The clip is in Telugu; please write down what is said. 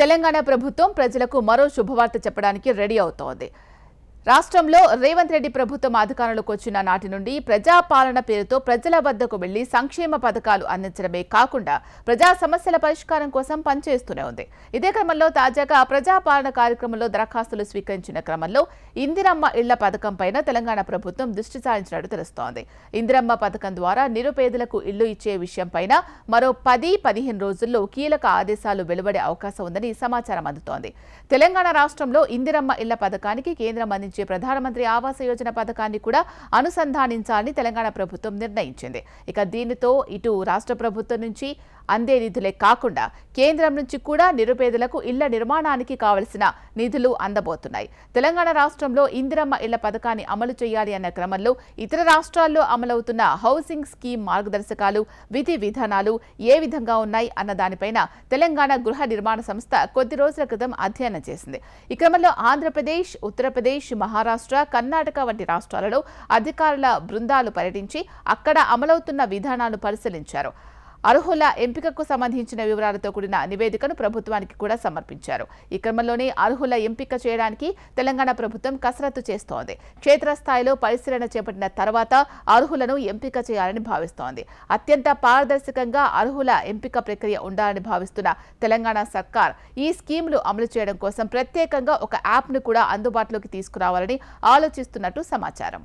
తెలంగాణ ప్రభుత్వం ప్రజలకు మరో శుభవార్త చెప్పడానికి రెడీ అవుతోంది. రాష్ట్రంలో రేవంత్ రెడ్డి ప్రభుత్వం అధికారంలోకి వచ్చిన నాటి నుండి ప్రజాపాలన పేరుతో ప్రజల వద్దకు వెళ్ళి సంక్షేమ పథకాలు అందించడమే కాకుండా ప్రజా సమస్యల పరిష్కారం కోసం పనిచేస్తూనే ఉంది. ఇదే క్రమంలో తాజాగా ప్రజాపాలన కార్యక్రమంలో దరఖాస్తులు స్వీకరించిన క్రమంలో ఇందిరమ్మ ఇళ్ళ పథకం పైన తెలంగాణ ప్రభుత్వం దృష్టి సారించినట్టు తెలుస్తోంది. ఇందిరమ్మ పథకం ద్వారా నిరుపేదలకు ఇళ్ళు ఇచ్చే విషయంపైన మరో పది పదిహేను రోజుల్లో కీలక ఆదేశాలు వెలువడే అవకాశం ఉందని సమాచారం అందుతోంది. తెలంగాణ రాష్ట్రంలో ఇందిరమ్మ ఇళ్ళ పథకానికి కేంద్రం అందించే ప్రధానమంత్రి ఆవాస యోజన పథకాన్ని కూడా అనుసంధానించాలని తెలంగాణ ప్రభుత్వం నిర్ణయించింది. ఇక దీనితో ఇటు రాష్ట్ర ప్రభుత్వం నుంచి అందే నిధులే కాకుండా కేంద్రం నుంచి కూడా నిరుపేదలకు ఇళ్ళ నిర్మాణానికి కావలసిన నిధులు అందబోతున్నాయి. తెలంగాణ రాష్ట్రంలో ఇందిరమ్మ ఇళ్ళ పథకాన్ని అమలు చేయాలి అన్న క్రమంలో ఇతర రాష్ట్రాల్లో అమలవుతున్న హౌసింగ్ స్కీమ్ మార్గదర్శకాలు విధి విధానాలు ఏ విధంగా ఉన్నాయి అన్న దానిపైన తెలంగాణ గృహ నిర్మాణ సంస్థ కొద్ది రోజుల క్రితం అధ్యయనం చేసింది. ఈ క్రమంలో ఆంధ్రప్రదేశ్ ఉత్తరప్రదేశ్ మహారాష్ట్ర కర్ణాటక వంటి రాష్ట్రాలలో అధికారుల బృందాలు పర్యటించి అక్కడ అమలవుతున్న విధానాలు పరిశీలించారు. అర్హుల ఎంపికకు సంబంధించిన వివరాలతో కూడిన నివేదికను ప్రభుత్వానికి కూడా సమర్పించారు. ఈ క్రమంలోనే అర్హుల ఎంపిక చేయడానికి తెలంగాణ ప్రభుత్వం కసరత్తు చేస్తోంది. క్షేత్రస్థాయిలో పరిశీలన చేపట్టిన తర్వాత అర్హులను ఎంపిక చేయాలని భావిస్తోంది. అత్యంత పారదర్శకంగా అర్హుల ఎంపిక ప్రక్రియ ఉండాలని భావిస్తున్న తెలంగాణ సర్కార్ ఈ స్కీములు అమలు చేయడం కోసం ప్రత్యేకంగా ఒక యాప్ను కూడా అందుబాటులోకి తీసుకురావాలని ఆలోచిస్తున్నట్టు సమాచారం.